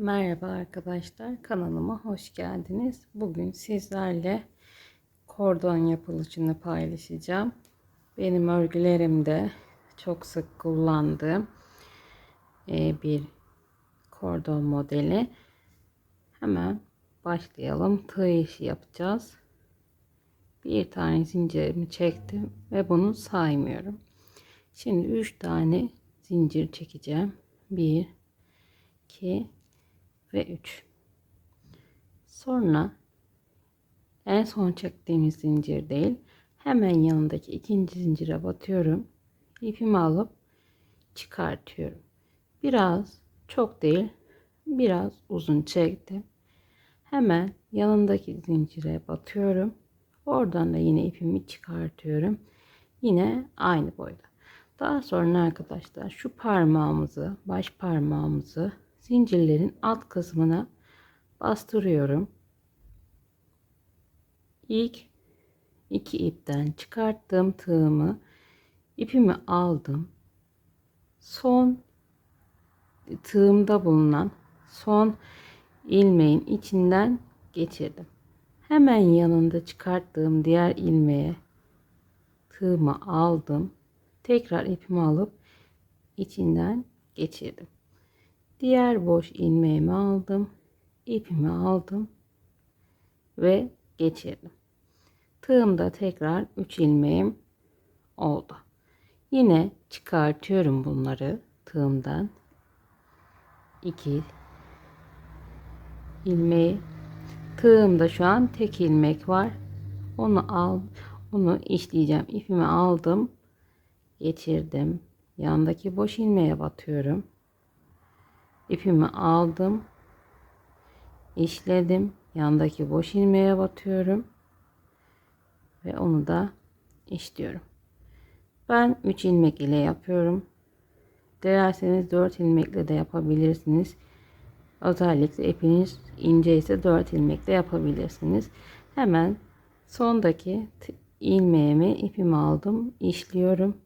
Merhaba arkadaşlar kanalıma hoş geldiniz. Bugün sizlerle kordon yapılışını paylaşacağım. Benim örgülerimde çok sık kullandığım e, bir kordon modeli. Hemen başlayalım. Tığ işi yapacağız. Bir tane zincirimi çektim ve bunu saymıyorum. Şimdi 3 tane zincir çekeceğim. 1 2 ve 3. Sonra en son çektiğimiz zincir değil, hemen yanındaki ikinci zincire batıyorum. İpimi alıp çıkartıyorum. Biraz çok değil, biraz uzun çektim. Hemen yanındaki zincire batıyorum. Oradan da yine ipimi çıkartıyorum. Yine aynı boyda. Daha sonra arkadaşlar şu parmağımızı, baş parmağımızı zincirlerin alt kısmına bastırıyorum. İlk iki ipten çıkarttığım tığımı ipimi aldım. Son tığımda bulunan son ilmeğin içinden geçirdim. Hemen yanında çıkarttığım diğer ilmeğe tığımı aldım. Tekrar ipimi alıp içinden geçirdim. Diğer boş ilmeğimi aldım. ipimi aldım ve geçirdim. Tığımda tekrar 3 ilmeğim oldu. Yine çıkartıyorum bunları tığımdan. 2 ilmeği tığımda şu an tek ilmek var. Onu al onu işleyeceğim. İpimi aldım. Geçirdim. Yandaki boş ilmeğe batıyorum ipimi aldım işledim. Yandaki boş ilmeğe batıyorum ve onu da işliyorum. Ben 3 ilmek ile yapıyorum. Dilerseniz 4 ilmekle de yapabilirsiniz. Özellikle ipiniz ince ise 4 ilmekle yapabilirsiniz. Hemen sondaki ilmeğimi ipimi aldım işliyorum.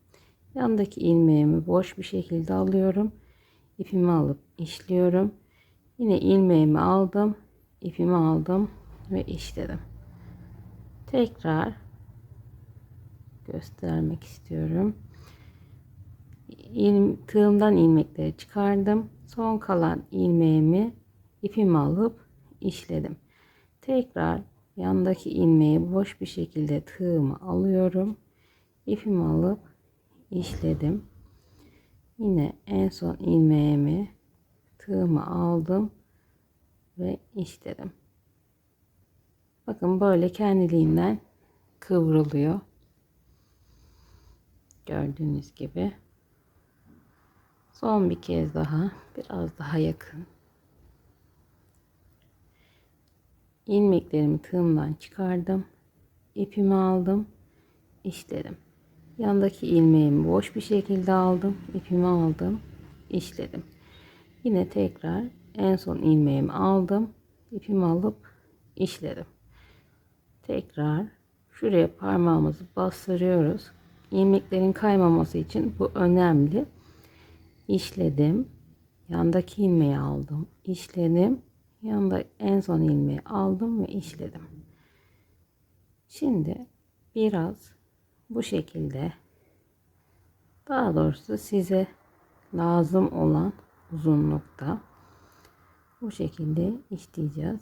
Yandaki ilmeğimi boş bir şekilde alıyorum ipimi alıp işliyorum. Yine ilmeğimi aldım, ipimi aldım ve işledim. Tekrar göstermek istiyorum. İl, tığımdan ilmekleri çıkardım. Son kalan ilmeğimi ipimi alıp işledim. Tekrar yandaki ilmeği boş bir şekilde tığımı alıyorum. İpimi alıp işledim. Yine en son ilmeğimi tığımı aldım ve işledim. Bakın böyle kendiliğinden kıvrılıyor. Gördüğünüz gibi. Son bir kez daha biraz daha yakın. ilmeklerimi tığımdan çıkardım. ipimi aldım. işledim. Yandaki ilmeğimi boş bir şekilde aldım. ipimi aldım. işledim. Yine tekrar en son ilmeğimi aldım. ipimi alıp işledim. Tekrar şuraya parmağımızı bastırıyoruz. İlmeklerin kaymaması için bu önemli. İşledim. Yandaki ilmeği aldım. işledim. Yanda en son ilmeği aldım ve işledim. Şimdi biraz bu şekilde daha doğrusu size lazım olan uzunlukta bu şekilde işleyeceğiz.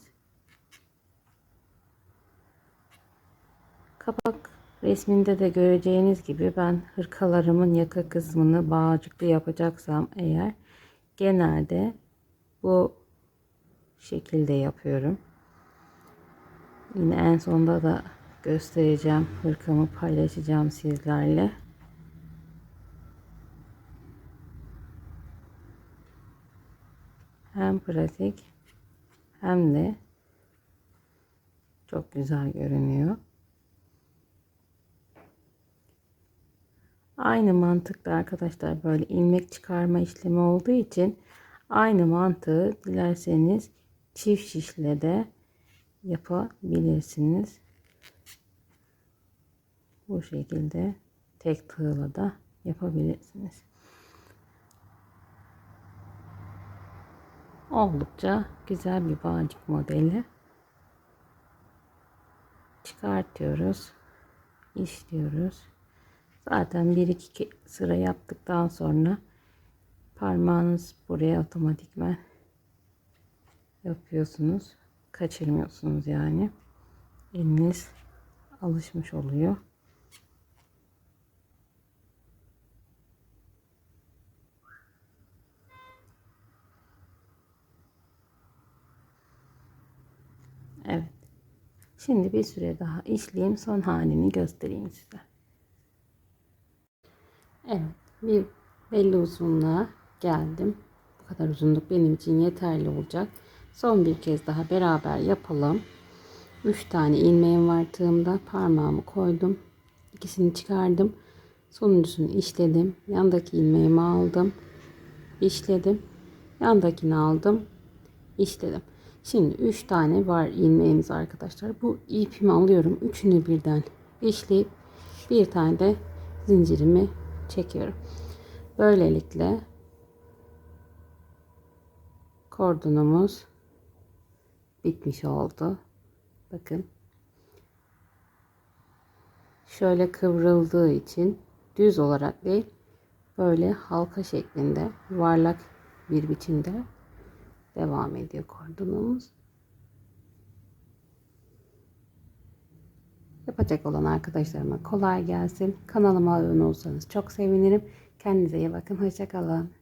Kapak resminde de göreceğiniz gibi ben hırkalarımın yaka kısmını bağcıklı yapacaksam eğer genelde bu şekilde yapıyorum. Yine en sonda da göstereceğim. Hırkamı paylaşacağım sizlerle. Hem pratik hem de çok güzel görünüyor. Aynı mantıkta arkadaşlar böyle ilmek çıkarma işlemi olduğu için aynı mantığı dilerseniz çift şişle de yapabilirsiniz. Bu şekilde tek tığla da yapabilirsiniz. Oldukça güzel bir bağcık modeli. Çıkartıyoruz. işliyoruz. Zaten bir iki sıra yaptıktan sonra parmağınız buraya otomatikman yapıyorsunuz. Kaçırmıyorsunuz yani. Eliniz alışmış oluyor. Evet. Şimdi bir süre daha işleyeyim. Son halini göstereyim size. Evet. Bir belli uzunluğa geldim. Bu kadar uzunluk benim için yeterli olacak. Son bir kez daha beraber yapalım. 3 tane ilmeğim var tığımda. Parmağımı koydum. İkisini çıkardım. Sonuncusunu işledim. Yandaki ilmeğimi aldım. işledim. Yandakini aldım. işledim. Şimdi 3 tane var ilmeğimiz arkadaşlar. Bu ipimi alıyorum. Üçünü birden işleyip bir tane de zincirimi çekiyorum. Böylelikle kordonumuz bitmiş oldu. Bakın. Şöyle kıvrıldığı için düz olarak değil böyle halka şeklinde yuvarlak bir biçimde devam ediyor kordonumuz. Yapacak olan arkadaşlarıma kolay gelsin. Kanalıma abone olursanız çok sevinirim. Kendinize iyi bakın. Hoşçakalın.